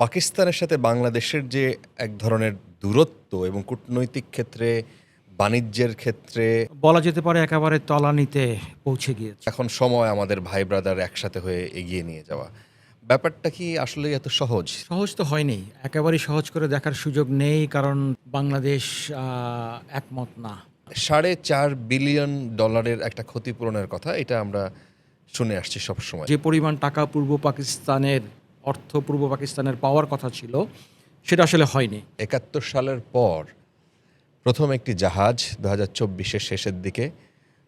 পাকিস্তানের সাথে বাংলাদেশের যে এক ধরনের দূরত্ব এবং কূটনৈতিক ক্ষেত্রে বাণিজ্যের ক্ষেত্রে বলা যেতে পারে একেবারে তলানিতে পৌঁছে গিয়েছে। এখন সময় আমাদের ভাই ব্রাদার একসাথে হয়ে এগিয়ে নিয়ে যাওয়া। ব্যাপারটা কি আসলে এত সহজ? সহজ তো হয়নি। একেবারেই সহজ করে দেখার সুযোগ নেই কারণ বাংলাদেশ একমত না। সাড়ে চার বিলিয়ন ডলারের একটা ক্ষতিপূরণের কথা এটা আমরা শুনে আসছি সবসময়। যে পরিমাণ টাকা পূর্ব পাকিস্তানের অর্থ পূর্ব পাকিস্তানের পাওয়ার কথা ছিল সেটা আসলে হয়নি। একাত্তর সালের পর প্রথম একটি জাহাজ দু হাজার চব্বিশের শেষের দিকে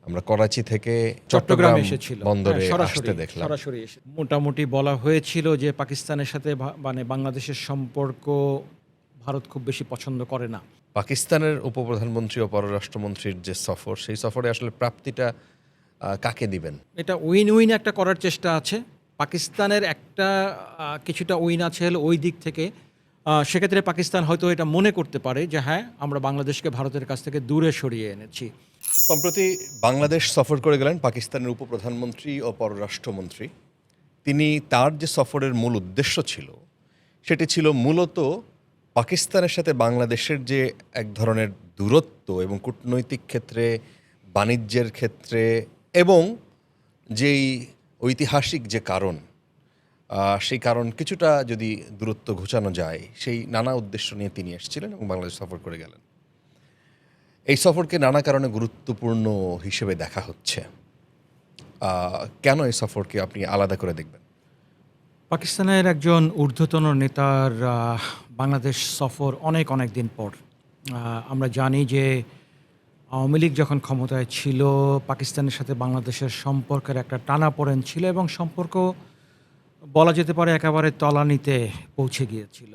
আমরা করাচি থেকে চট্টগ্রাম এসেছিল। বন্দরে হ্যাঁ, আসতে দেখলাম। সরাসরি মোটামুটি বলা হয়েছিল যে পাকিস্তানের সাথে মানে বাংলাদেশের সম্পর্ক ভারত খুব বেশি পছন্দ করে না। পাকিস্তানের উপপ্রধানমন্ত্রী ও পররাষ্ট্রমন্ত্রীর যে সফর সেই সফরে আসলে প্রাপ্তিটা কাকে দিবেন? এটা উইন উইন একটা করার চেষ্টা আছে। পাকিস্তানের একটা কিছুটা উইন আছে ওই দিক থেকে। সেক্ষেত্রে পাকিস্তান হয়তো এটা মনে করতে পারে যে হ্যাঁ আমরা বাংলাদেশকে ভারতের কাছ থেকে দূরে সরিয়ে এনেছি। সম্প্রতি বাংলাদেশ সফর করে গেলেন পাকিস্তানের উপপ্রধানমন্ত্রী ও পররাষ্ট্রমন্ত্রী। তিনি তার যে সফরের মূল উদ্দেশ্য ছিল, সেটি ছিল মূলত পাকিস্তানের সাথে বাংলাদেশের যে এক ধরনের দূরত্ব এবং কূটনৈতিক ক্ষেত্রে, বাণিজ্যের ক্ষেত্রে এবং যেই ঐতিহাসিক যে কারণ সেই কারণ কিছুটা যদি দূরত্ব ঘোচানো যায়, সেই নানা উদ্দেশ্য নিয়ে তিনি এসেছিলেন এবং বাংলাদেশ সফর করে গেলেন। এই সফরকে নানা কারণে গুরুত্বপূর্ণ হিসেবে দেখা হচ্ছে। কেন এই সফরকে আপনি আলাদা করে দেখবেন? পাকিস্তানের একজন ঊর্ধ্বতন নেতার বাংলাদেশ সফর অনেক অনেক দিন পর। আমরা জানি যে আওয়ামী লীগ যখন ক্ষমতায় ছিল, পাকিস্তানের সাথে বাংলাদেশের সম্পর্কের একটা টানাপোড়েন ছিল এবং সম্পর্ক বলা যেতে পারে একেবারে তলানিতে পৌঁছে গিয়েছিল।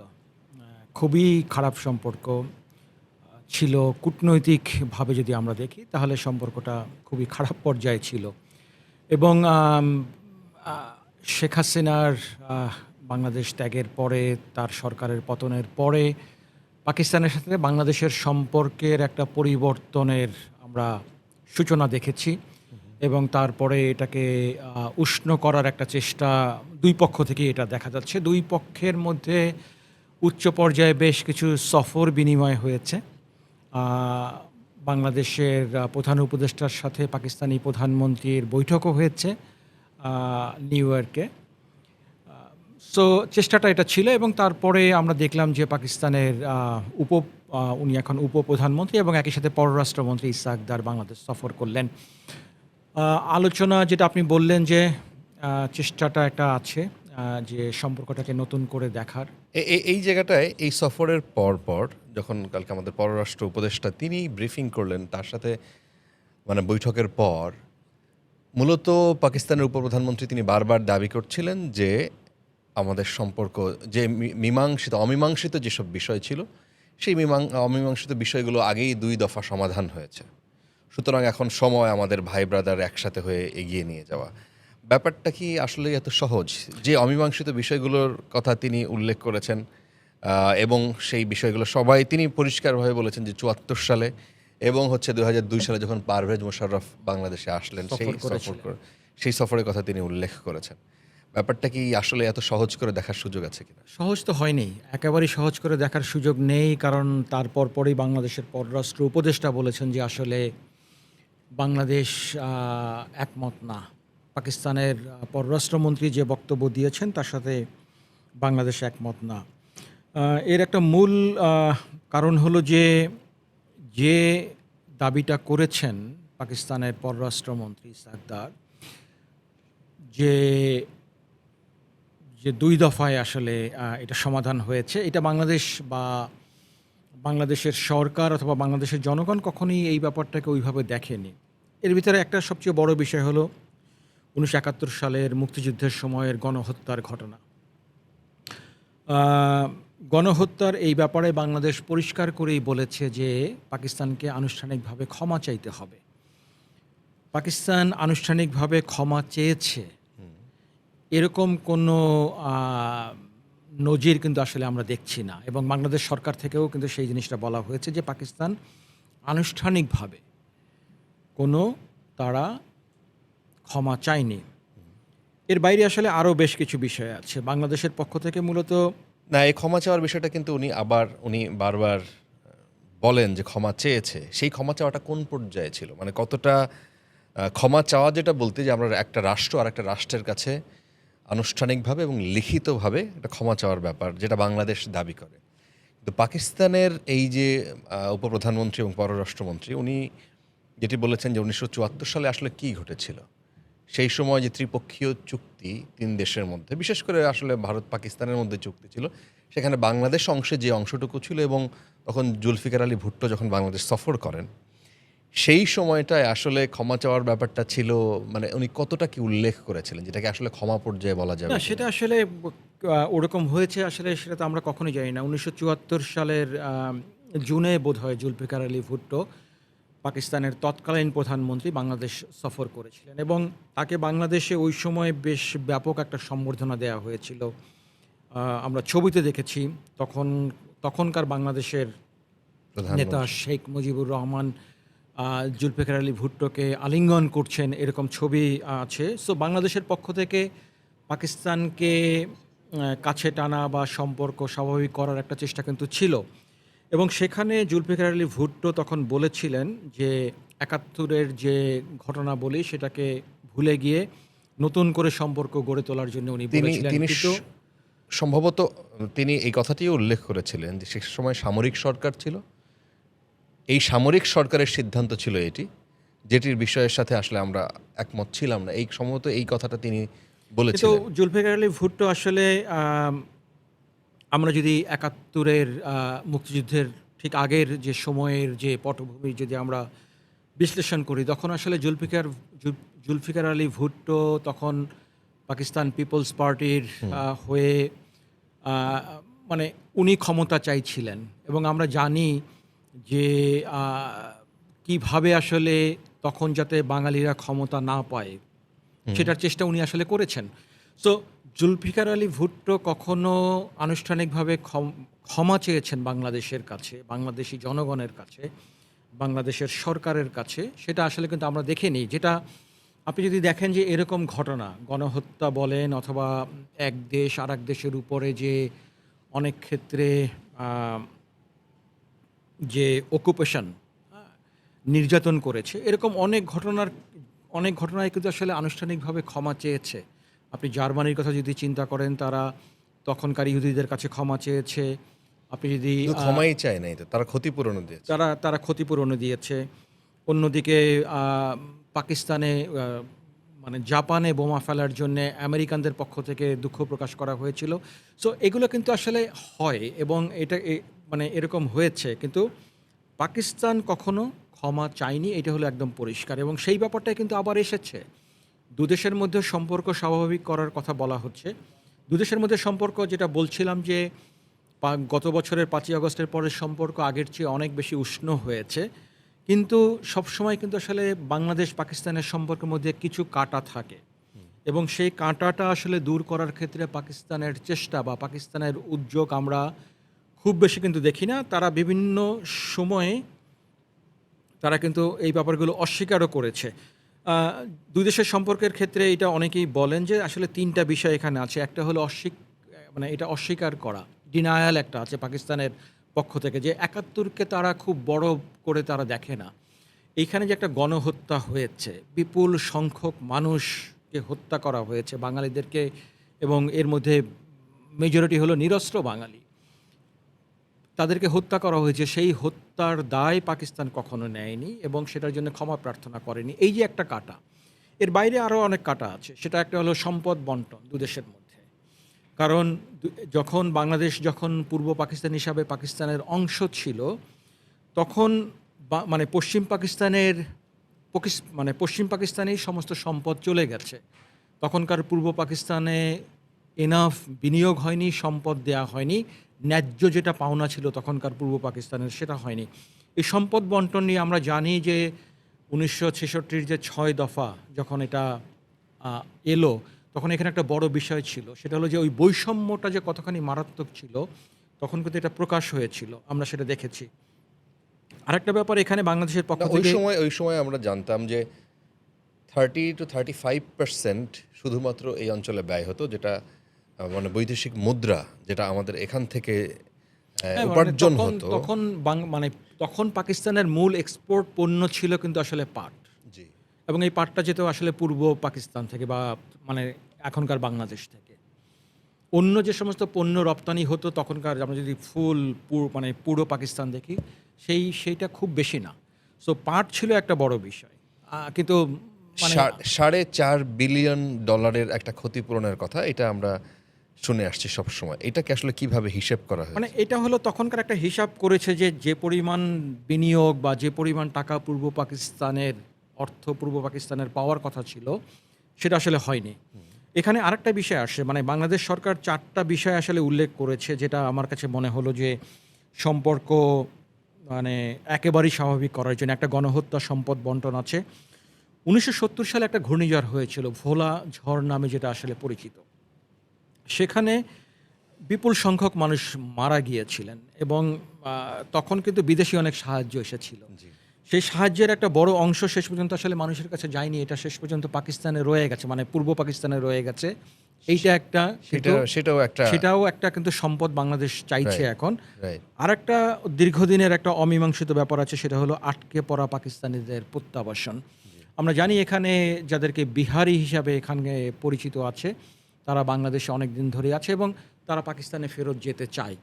খুবই খারাপ সম্পর্ক ছিল। কূটনৈতিকভাবে যদি আমরা দেখি, তাহলে সম্পর্কটা খুবই খারাপ পর্যায়ে ছিল। এবং শেখ হাসিনার বাংলাদেশ ত্যাগের পরে, তার সরকারের পতনের পরে পাকিস্তানের সাথে বাংলাদেশের সম্পর্কের একটা পরিবর্তনের আমরা সূচনা দেখেছি এবং তারপরে এটাকে উষ্ণ করার একটা চেষ্টা দুই পক্ষ থেকে এটা দেখা যাচ্ছে। দুই পক্ষের মধ্যে উচ্চ পর্যায়ে বেশ কিছু সফর বিনিময় হয়েছে। বাংলাদেশের প্রধান উপদেষ্টার সাথে পাকিস্তানি প্রধানমন্ত্রীর বৈঠকও হয়েছে নিউ ইয়র্কে। সো চেষ্টাটা এটা ছিল এবং তারপরে আমরা দেখলাম যে পাকিস্তানের উপ উনি এখন উপপ্রধানমন্ত্রী এবং একই সাথে পররাষ্ট্রমন্ত্রী ইসাকদার বাংলাদেশ সফর করলেন। আলোচনা যেটা আপনি বললেন যে চেষ্টাটা একটা আছে যে সম্পর্কটাকে নতুন করে দেখার। এই জায়গাটায় এই সফরের পর পর যখন কালকে আমাদের পররাষ্ট্র উপদেষ্টা তিনি ব্রিফিং করলেন, তার সাথে মানে বৈঠকের পর, মূলত পাকিস্তানের উপপ্রধানমন্ত্রী তিনি বারবার দাবি করছিলেন যে আমাদের সম্পর্ক যে মীমাংসিত অমীমাংসিত যেসব বিষয় ছিল সেই মীমাং অমীমাংসিত বিষয়গুলো আগেই দুই দফা সমাধান হয়েছে। সুতরাং এখন সময় আমাদের ভাই ব্রাদার একসাথে হয়ে এগিয়ে নিয়ে যাওয়া। ব্যাপারটা কি আসলে এত সহজ? যে অমীমাংসিত বিষয়গুলোর কথা তিনি উল্লেখ করেছেন এবং সেই বিষয়গুলো সবাই তিনি পরিষ্কারভাবে বলেছেন যে চুয়াত্তর সালে এবং হচ্ছে দু হাজার দুই সালে যখন পারভেজ মোশাররফ বাংলাদেশে আসলেন সেই সফর সেই সফরের কথা তিনি উল্লেখ করেছেন। ব্যাপারটা কি আসলে এত সহজ করে দেখার সুযোগ আছে কিনা? সহজ তো হয়নি। একেবারেই সহজ করে দেখার সুযোগ নেই, কারণ তারপর পরেই বাংলাদেশের পররাষ্ট্র উপদেষ্টা বলেছেন যে আসলে বাংলাদেশ একমত না। পাকিস্তানের পররাষ্ট্রমন্ত্রী যে বক্তব্য দিয়েছেন তার সাথে বাংলাদেশ একমত না। এর একটা মূল কারণ হলো যে যে দাবিটা করেছেন পাকিস্তানের পররাষ্ট্রমন্ত্রী সাকদার যে যে দুই দফায় আসলে এটা সমাধান হয়েছে। এটা বাংলাদেশ বা বাংলাদেশের সরকার অথবা বাংলাদেশের জনগণ কখনোই এই ব্যাপারটাকে ওইভাবে দেখেনি। এর ভিতরে একটা সবচেয়ে বড় বিষয় হলো উনিশশো একাত্তর সালের মুক্তিযুদ্ধের সময়ের গণহত্যার ঘটনা। গণহত্যার এই ব্যাপারে বাংলাদেশ পরিষ্কার করেই বলেছে যে পাকিস্তানকে আনুষ্ঠানিকভাবে ক্ষমা চাইতে হবে। পাকিস্তান আনুষ্ঠানিকভাবে ক্ষমা চেয়েছে। এরকম কোনো নজির কিন্তু আসলে আমরা দেখছি না। এবং বাংলাদেশ সরকার থেকেও কিন্তু সেই জিনিসটা বলা হয়েছে যে পাকিস্তান আনুষ্ঠানিকভাবে কোনো তারা ক্ষমা চায়নি। এর বাইরে আসলে আরও বেশ কিছু বিষয় আছে। বাংলাদেশের পক্ষ থেকে মূলত না, এই ক্ষমা চাওয়ার বিষয়টা কিন্তু উনি আবার, উনি বারবার বলেন যে ক্ষমা চেয়েছে। সেই ক্ষমা চাওয়াটা কোন পর্যায়ে ছিল? মানে কতটা ক্ষমা চাওয়া যেটা বলতে যে আমরা একটা রাষ্ট্র আর একটা রাষ্ট্রের কাছে আনুষ্ঠানিকভাবে এবং লিখিতভাবে একটা ক্ষমা চাওয়ার ব্যাপার, যেটা বাংলাদেশ দাবি করে। কিন্তু পাকিস্তানের এই যে উপপ্রধানমন্ত্রী এবং পররাষ্ট্রমন্ত্রী, উনি যেটি বলেছেন যে উনিশশো চুয়াত্তর সালে আসলে কি ঘটেছিল? সেই সময় যে ত্রিপক্ষীয় চুক্তি তিন দেশের মধ্যে, বিশেষ করে আসলে ভারত পাকিস্তানের মধ্যে চুক্তি ছিল, সেখানে বাংলাদেশ অংশে যে অংশটুকু ছিল এবং তখন জুলফিকার আলী ভুট্টো যখন বাংলাদেশ সফর করেন সেই সময়টায় আসলে ক্ষমা চাওয়ার ব্যাপারটা ছিল মানে উনি কতটা কি উল্লেখ করেছিলেন যেটাকে আসলে ক্ষমা পর্যায়ে বলা যাবে না সেটা আসলে ওরকম হয়েছে আসলে সেটা তো আমরা কখনোই জানি না। উনিশশো চুয়াত্তর সালের জুনে বোধ হয় জুলফিকার আলী ভুট্টো পাকিস্তানের তৎকালীন প্রধানমন্ত্রী বাংলাদেশ সফর করেছিলেন এবং তাকে বাংলাদেশে ওই সময় বেশ ব্যাপক একটা সম্বর্ধনা দেওয়া হয়েছিল। আমরা ছবিতে দেখেছি তখন তখনকার বাংলাদেশের নেতা শেখ মুজিবুর রহমান জুলফিকার আলী ভুট্টোকে আলিঙ্গন করছেন এরকম ছবি আছে। সো বাংলাদেশের পক্ষ থেকে পাকিস্তানকে কাছে টানা বা সম্পর্ক স্বাভাবিক করার একটা চেষ্টা কিন্তু ছিল। এবং সেখানে জুলফিকার আলী ভুট্টো তখন বলেছিলেন যে একাত্তরের যে ঘটনা বলি সেটাকে ভুলে গিয়ে নতুন করে সম্পর্ক গড়ে তোলার জন্য উনি বলেছিলেন। কিন্তু সম্ভবত তিনি এই কথাটিও উল্লেখ করেছিলেন যে সে সময় সামরিক সরকার ছিল। এই সামরিক সরকারের সিদ্ধান্ত ছিল এটি যেটির বিষয়ের সাথে আসলে আমরা একমত ছিলাম না। এই সম্ভবত এই কথাটা তিনি কিন্তু বলেছিলেন জুলফিকার আলী ভুট্টো আসলে আমরা যদি একাত্তরের মুক্তিযুদ্ধের ঠিক আগের যে সময়ের যে পটভূমি যদি আমরা বিশ্লেষণ করি তখন আসলে জুলফিকার জুলফিকার আলী ভুট্টো তখন পাকিস্তান পিপলস পার্টির হয়ে মানে উনি ক্ষমতা চাইছিলেন। এবং আমরা জানি যে কীভাবে আসলে তখন যাতে বাঙালিরা ক্ষমতা না পায় সেটার চেষ্টা উনি আসলে করেছেন। সো জুলফিকার আলী ভুট্টো কখনো আনুষ্ঠানিকভাবে ক্ষমা চেয়েছেন বাংলাদেশের কাছে বাংলাদেশি জনগণের কাছে বাংলাদেশের সরকারের কাছে? সেটা আসলে কিন্তু আমরা দেখিনি যেটা আপনি যদি দেখেন যে এরকম ঘটনা গণহত্যা বলেন অথবা এক দেশ আর এক দেশের উপরে যে অনেক ক্ষেত্রে যে অকুপেশন নির্যাতন করেছে এরকম অনেক ঘটনার অনেক ঘটনায় কিন্তু আসলে আনুষ্ঠানিকভাবে ক্ষমা চেয়েছে। আপনি জার্মানির কথা যদি চিন্তা করেন তারা তখনকার ইহুদিদের কাছে ক্ষমা চেয়েছে। আপনি যদি ক্ষমাই চায় নাই তো তারা ক্ষতিপূরণ দিয়েছে। তারা তারা ক্ষতিপূরণ দিয়েছে। অন্যদিকে পাকিস্তানে মানে জাপানে বোমা ফেলার জন্য আমেরিকানদের পক্ষ থেকে দুঃখ প্রকাশ করা হয়েছিল। সো এগুলো কিন্তু আসলে হয় এবং এটা এ- মানে এরকম হয়েছে, কিন্তু পাকিস্তান কখনো ক্ষমা চায়নি, এটা হলো একদম পরিষ্কার। এবং সেই ব্যাপারটাই কিন্তু আবার এসেছে। দুদেশের মধ্যে সম্পর্ক স্বাভাবিক করার কথা বলা হচ্ছে। দুদেশের মধ্যে সম্পর্ক, যেটা বলছিলাম যে গত বছরের পাঁচই আগস্টের পরের সম্পর্ক আগের চেয়ে অনেক বেশি উষ্ণ হয়েছে। কিন্তু সবসময় কিন্তু আসলে বাংলাদেশ, পাকিস্তানের সম্পর্কের মধ্যে কিছু কাটা থাকে। এবং সেই কাঁটাটা আসলে দূর করার ক্ষেত্রে পাকিস্তানের চেষ্টা বা পাকিস্তানের উদ্যোগ আমরা খুব বেশি কিন্তু দেখি না। তারা বিভিন্ন সময়ে তারা কিন্তু এই ব্যাপারগুলো অস্বীকারও করেছে। দুই দেশের সম্পর্কের ক্ষেত্রে এটা অনেকেই বলেন যে আসলে তিনটা বিষয় এখানে আছে। একটা হলো অস্বীক মানে এটা অস্বীকার করা। ডিনায়াল একটা আছে পাকিস্তানের পক্ষ থেকে যে একাত্তরকে তারা খুব বড় করে তারা দেখে না। এইখানে যে একটা গণহত্যা হয়েছে, বিপুল সংখ্যক মানুষকে হত্যা করা হয়েছে বাঙালিদেরকে এবং এর মধ্যে মেজরিটি হলো নিরস্ত্র বাঙালি। তাদেরকে হত্যা করা হয়েছে। সেই হত্যার দায় পাকিস্তান কখনো নেয়নি এবং সেটার জন্য ক্ষমা প্রার্থনা করেনি। এই যে একটা কাটা, এর বাইরে আরও অনেক কাটা আছে। সেটা একটা হলো সম্পদ বন্টন দু দেশের মধ্যে। কারণ যখন বাংলাদেশ যখন পূর্ব পাকিস্তান হিসাবে পাকিস্তানের অংশ ছিল, তখন মানে পশ্চিম পাকিস্তানের মানে পশ্চিম পাকিস্তানেই সমস্ত সম্পদ চলে গেছে। তখনকার পূর্ব পাকিস্তানে এনাফ বিনিয়োগ হয়নি, সম্পদ দেয়া হয়নি। ন্যায্য যেটা পাওনা ছিল তখনকার পূর্ব পাকিস্তানের সেটা হয়নি। এই সম্পদ বন্টন নিয়ে আমরা জানি যে উনিশশো ছেষট্টির যে ছয় দফা যখন এটা এলো তখন এখানে একটা বড় বিষয় ছিল। সেটা হলো যে ওই বৈষম্যটা যে কতখানি মারাত্মক ছিল তখন কিন্তু এটা প্রকাশ হয়েছিল। আমরা সেটা দেখেছি। আরেকটা ব্যাপার এখানে বাংলাদেশের পক্ষ ওই সময় ওই সময় আমরা জানতাম যে thirty two thirty five percent শুধুমাত্র এই অঞ্চলে ব্যয় হতো যেটা মানে বৈদেশিক মুদ্রা যেটা আমাদের এখান থেকে হ্যাঁ, মানে উপার্জন হতো। তখন মানে তখন পাকিস্তানের মূল এক্সপোর্ট পণ্য ছিল কিন্তু আসলে পাট। জি। এবং এই পাটটা যেত আসলে পূর্ব পাকিস্তান থেকে বা মানে এখনকার বাংলাদেশ থেকে। অন্য যে সমস্ত পণ্য রপ্তানি হতো তখনকার আমরা যদি ফুল পুর- মানে পুরো পাকিস্তান দেখি সেই সেইটা খুব বেশি না। সো পাট ছিল একটা বড় বিষয়। কিন্তু মানে সাড়ে চার বিলিয়ন ডলারের একটা ক্ষতিপূরণের কথা এটা আমরা শুনে আসছি সব সময় এটাকে আসলে কীভাবে হিসেব করা হয় মানে এটা হলো তখনকার একটা হিসাব করেছে যে যে পরিমাণ বিনিয়োগ বা যে পরিমাণ টাকা পূর্ব পাকিস্তানের, অর্থ পূর্ব পাকিস্তানের পাওয়ার কথা ছিল, সেটা আসলে হয়নি। এখানে আরেকটা বিষয় আসে মানে বাংলাদেশ সরকার চারটা বিষয় আসলে উল্লেখ করেছে, যেটা আমার কাছে মনে হলো যে, সম্পর্ক মানে একেবারেই স্বাভাবিক করার জন্য। একটা গণহত্যা সম্পদ বন্টন আছে। উনিশশো সত্তর সালে একটা ঘূর্ণিঝড় হয়েছিল, ভোলা ঝড় নামে যেটা আসলে পরিচিত। সেখানে বিপুল সংখ্যক মানুষ মারা গিয়েছিলেন এবং তখন কিন্তু বিদেশি অনেক সাহায্য এসেছিল। সেই সাহায্যের একটা বড় অংশ শেষ পর্যন্ত আসলে মানুষের কাছে যায়নি এটা শেষ পর্যন্ত পাকিস্তানে রয়ে গেছে মানে পূর্ব পাকিস্তানে রয়ে গেছে। এইটা একটা সেটাও একটা সেটাও একটা কিন্তু সম্পদ বাংলাদেশ চাইছে এখন। আর একটা দীর্ঘদিনের একটা অমীমাংসিত ব্যাপার আছে সেটা হলো আটকে পড়া পাকিস্তানিদের প্রত্যাবাসন। আমরা জানি এখানে যাদেরকে বিহারি হিসাবে এখানে পরিচিত আছে তারা বাংলাদেশে অনেক দিন ধরে আছে এবং তারা পাকিস্তানে ফেরত যেতে চায়।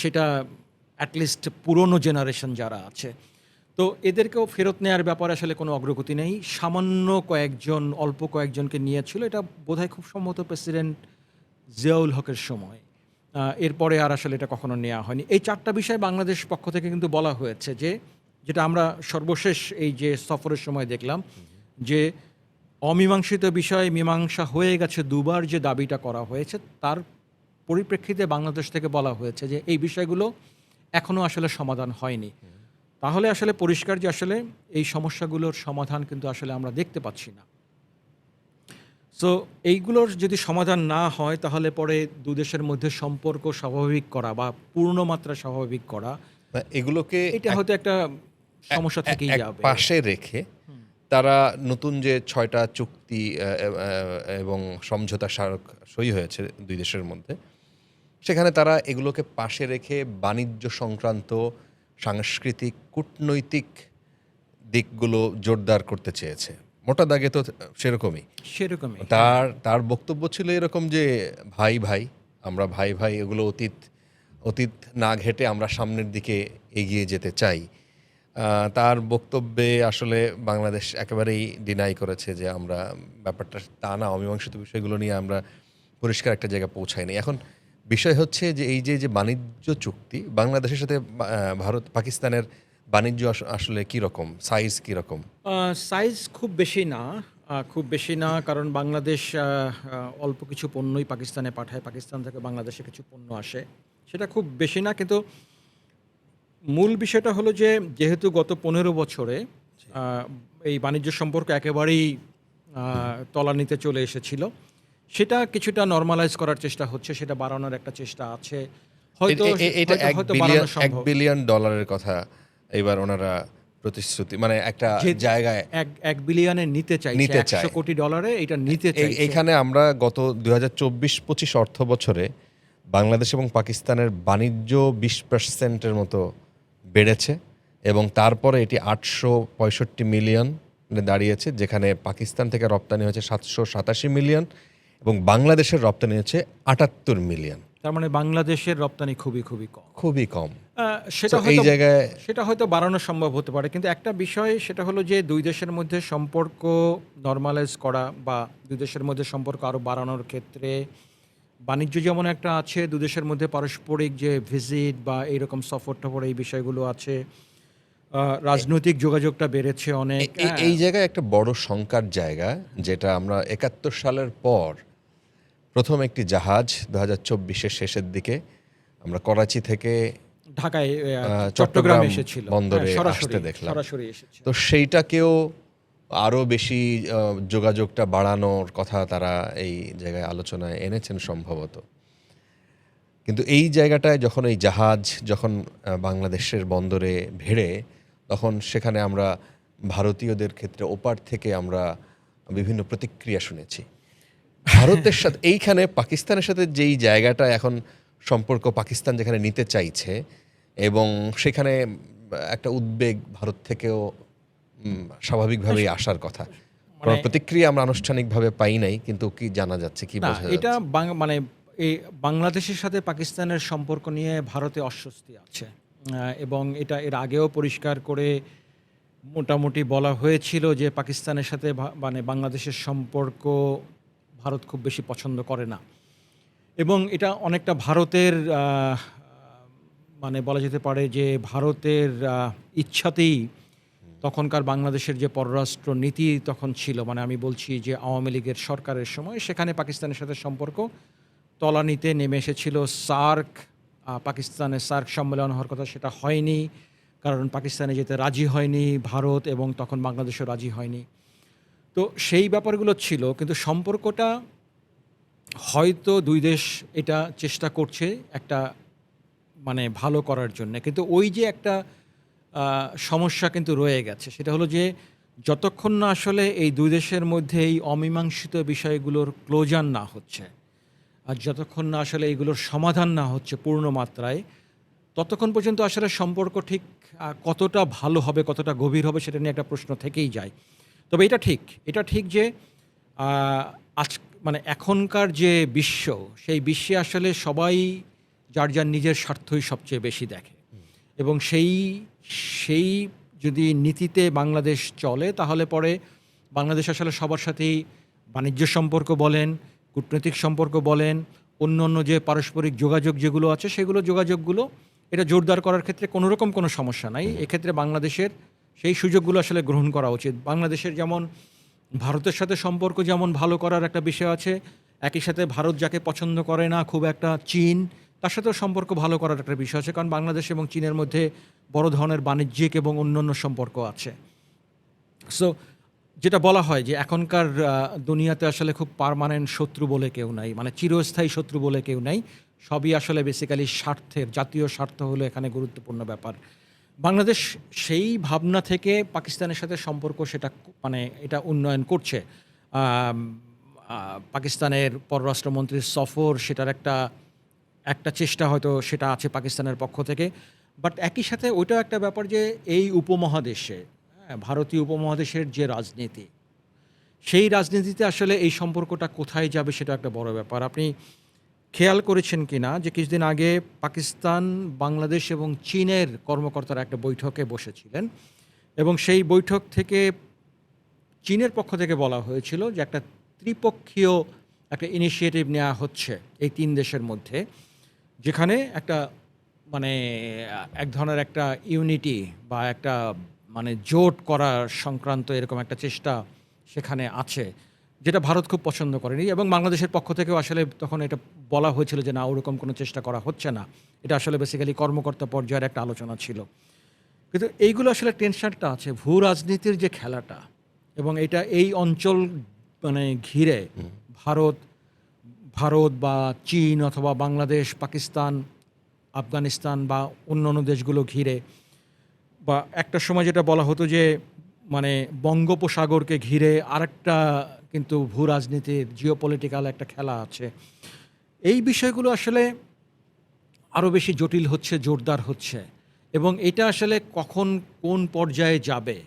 সেটা অ্যাটলিস্ট পুরনো জেনারেশন যারা আছে। তো এদেরকেও ফেরত নেওয়ার ব্যাপারে আসলে কোনো অগ্রগতি নেই। সামান্য কয়েকজন, অল্প কয়েকজনকে নিয়েছিল। এটা বোধহয় খুব সম্ভবত প্রেসিডেন্ট জিয়াউল হকের সময়। এরপরে আর আসলে এটা কখনো নেওয়া হয়নি। এই চারটা বিষয় বাংলাদেশ পক্ষ থেকে কিন্তু বলা হয়েছে যে, যেটা আমরা সর্বশেষ এই যে সফরের সময় দেখলাম, যে অমীমাংসিত বিষয়ে মীমাংসা হয়ে গেছে দুবার যে দাবিটা করা হয়েছে তার পরিপ্রেক্ষিতে বাংলাদেশ থেকে বলা হয়েছে যে এই বিষয়গুলো এখনও আসলে সমাধান হয়নি। তাহলে আসলে পরিষ্কার যে আসলে এই সমস্যাগুলোর সমাধান কিন্তু আসলে আমরা দেখতে পাচ্ছি না। সো এইগুলোর যদি সমাধান না হয় তাহলে পরে দু দেশের মধ্যে সম্পর্ক স্বাভাবিক করা বা পূর্ণ মাত্রা স্বাভাবিক করা এগুলোকে এটা হয়তো একটা সমস্যা থেকেই যাবে। পাশে রেখে তারা নতুন যে ছয়টা চুক্তি এবং সমঝোতা স্মারক সই হয়েছে দুই দেশের মধ্যে সেখানে তারা এগুলোকে পাশে রেখে বাণিজ্য সংক্রান্ত সাংস্কৃতিক কূটনৈতিক দিকগুলো জোরদার করতে চেয়েছে। মোটা দাগে তো সেরকমই। সেরকমই। তার তার বক্তব্য ছিল এরকম যে ভাই ভাই আমরা ভাই ভাই এগুলো অতীত অতীত না ঘেটে আমরা সামনের দিকে এগিয়ে যেতে চাই। তার বক্তব্যে আসলে বাংলাদেশ একেবারেই ডিনাই করেছে যে আমরা ব্যাপারটা তা না, অমীমাংসিত বিষয়গুলো নিয়ে আমরা পরিষ্কার একটা জায়গায় পৌঁছাইনি এখন বিষয় হচ্ছে যে এই যে যে বাণিজ্য চুক্তি, বাংলাদেশের সাথে ভারত, পাকিস্তানের বাণিজ্য আস- আসলে কী রকম? সাইজ কী রকম? সাইজ খুব বেশি না খুব বেশি না, কারণ বাংলাদেশ অল্প কিছু পণ্যই পাকিস্তানে পাঠায়, পাকিস্তান থেকে বাংলাদেশে কিছু পণ্য আসে। সেটা খুব বেশি না, কিন্তু মূল বিষয়টা হলো যে যেহেতু গত পনেরো বছরে এই বাণিজ্য সম্পর্ক একেবারেই তলানিতে চলে এসেছিল সেটা কিছুটা নর্মালাইজ করার চেষ্টা হচ্ছে সেটা বাড়ানোর একটা চেষ্টা আছে। হয়তো এটা এক বিলিয়ন ডলারের কথা এবার ওনারা প্রতিশ্রুতি মানে একটা জায়গায় এক এক বিলিয়নে নিতে চাইছে নিতে চায়। কোটি ডলারে এটা নিতে চাইছে। এইখানে আমরা গত দুই হাজার চব্বিশ পঁচিশ অর্থ বছরে বাংলাদেশ এবং পাকিস্তানের বাণিজ্য বিশ পার্সেন্টের মতো বেড়েছে এবং তারপরে এটি আটশো পঁয়ষট্টি মিলিয়ন দাঁড়িয়েছে যেখানে পাকিস্তান থেকে রপ্তানি হয়েছে সাতশো সাতাশি মিলিয়ন এবং বাংলাদেশের রপ্তানি হয়েছে আটাত্তর মিলিয়ন। তার মানে বাংলাদেশের রপ্তানি খুবই খুবই কম। খুবই কম। সেটা এই জায়গায় সেটা হয়তো বাড়ানো সম্ভব হতে পারে কিন্তু একটা বিষয় সেটা হলো যে দুই দেশের মধ্যে সম্পর্ক নর্মালাইজ করা বা দুই দেশের মধ্যে সম্পর্ক আরও বাড়ানোর ক্ষেত্রে বাণিজ্য যেমন একটা আছে দু দেশের মধ্যে পারস্পরিক যে ভিজিট বা এইরকম সফর টফর এই বিষয়গুলো আছে রাজনৈতিক যোগাযোগটা বেড়েছে অনেক। এ- এই জায়গায় একটা বড় শঙ্কার জায়গা যেটা আমরা একাত্তর সালের পর প্রথম একটি জাহাজ দু হাজার চব্বিশের শেষের দিকে আমরা করাচি থেকে ঢাকায় চট্টগ্রামে এসেছিল। বন্দরে হ্যাঁ, আসতে দেখলাম। তো সেইটাকেও আরও বেশি যোগাযোগটা বাড়ানোর কথা তারা এই জায়গায় আলোচনায় এনেছেন সম্ভবত। কিন্তু এই জায়গাটায় যখন এই জাহাজ যখন বাংলাদেশের বন্দরে ভেড়ে, তখন সেখানে আমরা ভারতীয়দের ক্ষেত্রে ওপার থেকে আমরা বিভিন্ন প্রতিক্রিয়া শুনেছি। ভারতের সাথে, এইখানে পাকিস্তানের সাথে যেই জায়গাটা এখন সম্পর্ক পাকিস্তান যেখানে নিতে চাইছে এবং সেখানে একটা উদ্বেগ ভারত থেকেও স্বাভাবিকভাবেই আসার কথা। কোনো মানে- প্রতিক্রিয়া আমরা আনুষ্ঠানিকভাবে পাই নাই কিন্তু কি জানা যাচ্ছে কি বোঝা এটা মানে এই বাংলাদেশের সাথে পাকিস্তানের সম্পর্ক নিয়ে ভারতে অস্বস্তি আছে। এবং এটা এর আগেও পরিষ্কার করে মোটামুটি বলা হয়েছিল যে পাকিস্তানের সাথে মানে বাংলাদেশের সম্পর্ক ভারত খুব বেশি পছন্দ করে না। এবং এটা অনেকটা ভারতের মানে বলা যেতে পারে যে ভারতের ইচ্ছাতেই তখনকার বাংলাদেশের যে পররাষ্ট্র নীতি তখন ছিল মানে আমি বলছি যে আওয়ামী লীগের সরকারের সময় সেখানে পাকিস্তানের সাথে সম্পর্ক তলানিতে নেমে এসেছিল। সার্ক আহ, পাকিস্তানের সার্ক সম্মেলন হওয়ার কথা সেটা হয়নি কারণ পাকিস্তানে যেতে রাজি হয়নি ভারত এবং তখন বাংলাদেশও রাজি হয়নি। তো সেই ব্যাপারগুলো ছিল কিন্তু সম্পর্কটা হয়তো দুই দেশ এটা চেষ্টা করছে একটা মানে ভালো করার জন্য। কিন্তু ওই যে একটা সমস্যা কিন্তু রয়ে গেছে। সেটা হলো যে, যতক্ষণ না আসলে এই দুই দেশের মধ্যে এই অমীমাংসিত বিষয়গুলোর ক্লোজার না হচ্ছে, আর যতক্ষণ না আসলে এইগুলোর সমাধান না হচ্ছে পূর্ণ মাত্রায়, ততক্ষণ পর্যন্ত আসলে সম্পর্ক ঠিক কতটা ভালো হবে, কতটা গভীর হবে সেটা নিয়ে একটা প্রশ্ন থেকেই যায়। তবে এটা ঠিক এটা ঠিক যে আজ মানে এখনকার যে বিশ্ব, সেই বিশ্বে আসলে সবাই যার যার নিজের স্বার্থই সবচেয়ে বেশি দেখে। এবং সেই সেই যদি নীতিতে বাংলাদেশ চলে তাহলে পরে বাংলাদেশ আসলে সবার সাথেই বাণিজ্য সম্পর্ক বলেন কূটনৈতিক সম্পর্ক বলেন অন্য অন্য যে পারস্পরিক যোগাযোগ যেগুলো আছে সেগুলো যোগাযোগগুলো এটা জোরদার করার ক্ষেত্রে কোনো রকম কোনো সমস্যা নাই। এক্ষেত্রে বাংলাদেশের সেই সুযোগগুলো আসলে গ্রহণ করা উচিত। বাংলাদেশের যেমন ভারতের সাথে সম্পর্ক যেমন ভালো করার একটা বিষয় আছে একই সাথে ভারত যাকে পছন্দ করে না খুব একটা চীন তার সাথেও সম্পর্ক ভালো করার একটা বিষয় আছে, কারণ বাংলাদেশ এবং চীনের মধ্যে বড় ধরনের বাণিজ্যিক এবং অন্যান্য সম্পর্ক আছে। সো যেটা বলা হয় যে এখনকার দুনিয়াতে আসলে খুব পার্মানেন্ট শত্রু বলে কেউ নাই মানে চিরস্থায়ী শত্রু বলে কেউ নাই। সবই আসলে বেসিক্যালি স্বার্থের, জাতীয় স্বার্থ হলো এখানে গুরুত্বপূর্ণ ব্যাপার। বাংলাদেশ সেই ভাবনা থেকে পাকিস্তানের সাথে সম্পর্ক সেটা মানে এটা উন্নয়ন করছে। পাকিস্তানের পররাষ্ট্রমন্ত্রীর সফর সেটার একটা একটা চেষ্টা হয়তো সেটা আছে পাকিস্তানের পক্ষ থেকে। বাট একই সাথে ওইটাও একটা ব্যাপার যে এই উপমহাদেশে হ্যাঁ, ভারতীয় উপমহাদেশের যে রাজনীতি সেই রাজনীতিতে আসলে এই সম্পর্কটা কোথায় যাবে সেটা একটা বড় ব্যাপার। আপনি খেয়াল করেছেন কি না যে কিছুদিন আগে পাকিস্তান বাংলাদেশ এবং চীনের কর্মকর্তারা একটা বৈঠকে বসেছিলেন এবং সেই বৈঠক থেকে চীনের পক্ষ থেকে বলা হয়েছিল যে একটা ত্রিপক্ষীয় একটা ইনিশিয়েটিভ নেওয়া হচ্ছে এই তিন দেশের মধ্যে। যেখানে একটা মানে এক ধরনের একটা ইউনিটি বা একটা মানে জোট করার সংক্রান্ত এরকম একটা চেষ্টা সেখানে আছে যেটা ভারত খুব পছন্দ করেনি এবং বাংলাদেশের পক্ষ থেকেও আসলে তখন এটা বলা হয়েছিল যে না ওরকম কোনো চেষ্টা করা হচ্ছে না। এটা আসলে বেসিক্যালি কর্মকর্তা পর্যায়ের একটা আলোচনা ছিল। কিন্তু এইগুলো আসলে টেনশনটা আছে ভূ রাজনীতির যে খেলাটা এবং এটা এই অঞ্চল মানে ঘিরে ভারত ভারত বা চীন অথবা বাংলাদেশ, পাকিস্তান, আফগানিস্তান বা অন্য অন্য দেশগুলো ঘিরে বা একটা সময় যেটা বলা হতো যে মানে বঙ্গোপসাগরকে ঘিরে আরেকটা কিন্তু ভূ রাজনীতির জিও পলিটিক্যাল একটা খেলা আছে। এই বিষয়গুলো আসলে আরও বেশি জটিল হচ্ছে, জোরদার হচ্ছে এবং এটা আসলে কখন কোন পর্যায়ে যাবে,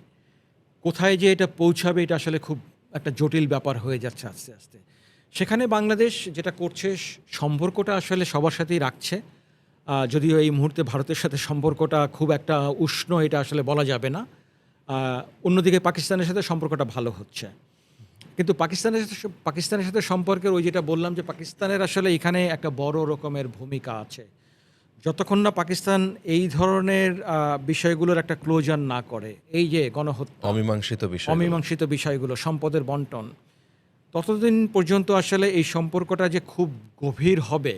কোথায় যে এটা পৌঁছাবে, এটা আসলে খুব একটা জটিল ব্যাপার হয়ে যাচ্ছে আস্তে আস্তে। সেখানে বাংলাদেশ যেটা করছে সম্পর্কটা আসলে সবার সাথেই রাখছে। যদিও এই মুহূর্তে ভারতের সাথে সম্পর্কটা খুব একটা উষ্ণ এটা আসলে বলা যাবে না। অন্যদিকে পাকিস্তানের সাথে সম্পর্কটা ভালো হচ্ছে। কিন্তু পাকিস্তানের সাথে পাকিস্তানের সাথে সম্পর্কের ওই যেটা বললাম যে পাকিস্তানের আসলে এখানে একটা বড় রকমের ভূমিকা আছে। যতক্ষণ না পাকিস্তান এই ধরনের বিষয়গুলোর একটা ক্লোজার না করে এই যে গণহত্যা অমীমাংসিত বিষয় অমীমাংসিত বিষয়গুলো সম্পদের বন্টন ততদিন পর্যন্ত আসলে এই সম্পর্কটা যে খুব গভীর হবে,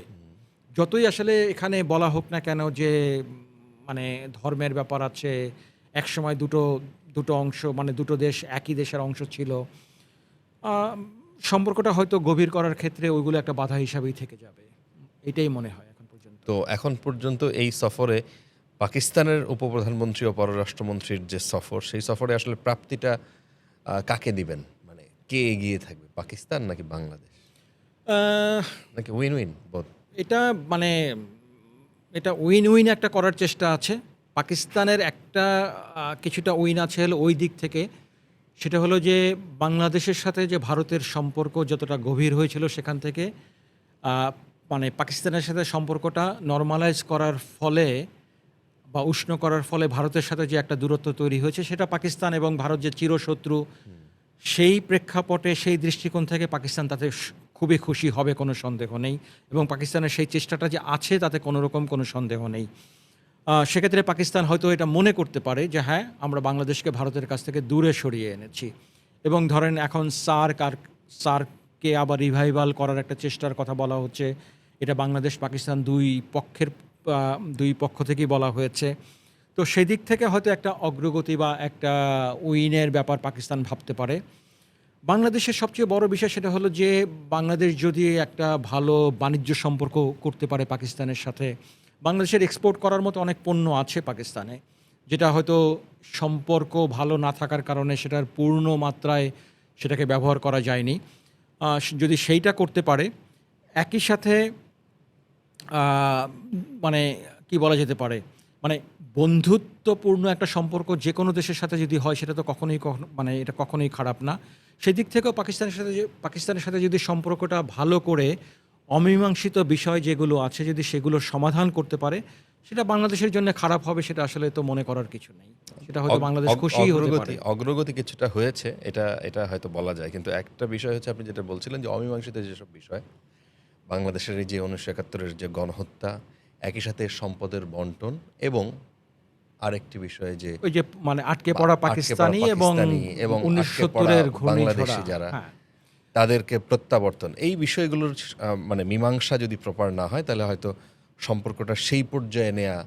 যতই আসলে এখানে বলা হোক না কেন যে মানে ধর্মের ব্যাপার আছে এক সময় দুটো দুটো অংশ মানে দুটো দেশ একই দেশের অংশ ছিল সম্পর্কটা হয়তো গভীর করার ক্ষেত্রে ওইগুলো একটা বাধা হিসাবেই থেকে যাবে। এটাই মনে হয় এখন পর্যন্ত। তো এখন পর্যন্ত এই সফরে পাকিস্তানের উপপ্রধানমন্ত্রী ও পররাষ্ট্রমন্ত্রীর যে সফর, সেই সফরে আসলে প্রাপ্তিটা কাকে দিবেন? কে এগিয়ে থাকবে পাকিস্তান নাকি বাংলাদেশ? নাকি উইন উইন বোধ এটা মানে এটা উইন উইন একটা করার চেষ্টা আছে। পাকিস্তানের একটা কিছুটা উইন আছে হলো ওই দিক থেকে। সেটা হলো যে বাংলাদেশের সাথে যে ভারতের সম্পর্ক যতটা গভীর হয়েছিল সেখান থেকে মানে পাকিস্তানের সাথে সম্পর্কটা নর্মালাইজ করার ফলে বা উষ্ণ করার ফলে ভারতের সাথে যে একটা দূরত্ব তৈরি হয়েছে সেটা পাকিস্তান এবং ভারত যে চিরশত্রু সেই প্রেক্ষাপটে, সেই দৃষ্টিকোণ থেকে পাকিস্তান তাতে খুবই খুশি হবে, কোনো সন্দেহ নেই। এবং পাকিস্তানের সেই চেষ্টাটা যে আছে, তাতে কোনো রকম কোনো সন্দেহ নেই। সেক্ষেত্রে পাকিস্তান হয়তো এটা মনে করতে পারে যে হ্যাঁ আমরা বাংলাদেশকে ভারতের কাছ থেকে দূরে সরিয়ে এনেছি। এবং ধরেন এখন সার্ক আর সার্ককে আবার রিভাইভাল করার একটা চেষ্টার কথা বলা হচ্ছে। এটা বাংলাদেশ পাকিস্তান দুই পক্ষের দুই পক্ষ থেকেই বলা হয়েছে। তো সেদিক থেকে হয়তো একটা অগ্রগতি বা একটা উইনের ব্যাপার পাকিস্তান ভাবতে পারে। বাংলাদেশের সবচেয়ে বড় বিষয় সেটা হলো যে, বাংলাদেশ যদি একটা ভালো বাণিজ্য সম্পর্ক করতে পারে পাকিস্তানের সাথে, বাংলাদেশের এক্সপোর্ট করার মতো অনেক পণ্য আছে পাকিস্তানে, যেটা হয়তো সম্পর্ক ভালো না থাকার কারণে সেটার পূর্ণ মাত্রায় সেটাকে ব্যবহার করা যায়নি। যদি সেইটা করতে পারে, একই সাথে মানে কি বলা যেতে পারে মানে বন্ধুত্বপূর্ণ একটা সম্পর্ক যে কোনো দেশের সাথে যদি হয় সেটা তো কখনোই কখনো- মানে এটা কখনোই খারাপ না। সেদিক থেকেও পাকিস্তানের সাথে যে- পাকিস্তানের সাথে যদি সম্পর্কটা ভালো করে অমীমাংসিত বিষয় যেগুলো আছে যদি সেগুলো সমাধান করতে পারে সেটা বাংলাদেশের জন্য খারাপ হবে সেটা আসলে তো মনে করার কিছু নেই। সেটা হয়তো বাংলাদেশ হতে অগ্রগতি পারে। অগ্রগতি কিছুটা হয়েছে এটা এটা হয়তো বলা যায়। কিন্তু একটা বিষয় হচ্ছে আপনি যেটা বলছিলেন যে অমীমাংসিত যেসব বিষয় বাংলাদেশের এই যে উনিশশো একাত্তরের যে গণহত্যা একই সাথে সম্পদের বন্টন এবং আরেকটি বিষয় যে ওই যে মানে আটকে পড়া পাকিস্তানি এবং এবং উনিশশো বাংলাদেশি যারা হ্যাঁ। তাদেরকে প্রত্যাবর্তন। এই বিষয়গুলোর মানে মীমাংসা যদি প্রপার না হয় তাহলে হয়তো সম্পর্কটা সেই পর্যায়ে নেওয়া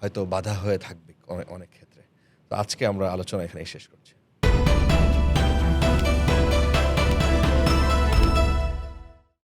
হয়তো বাধা হয়ে থাকবে অনে- অনেক ক্ষেত্রে। তো আজকে আমরা আলোচনা এখানেই শেষ করছি।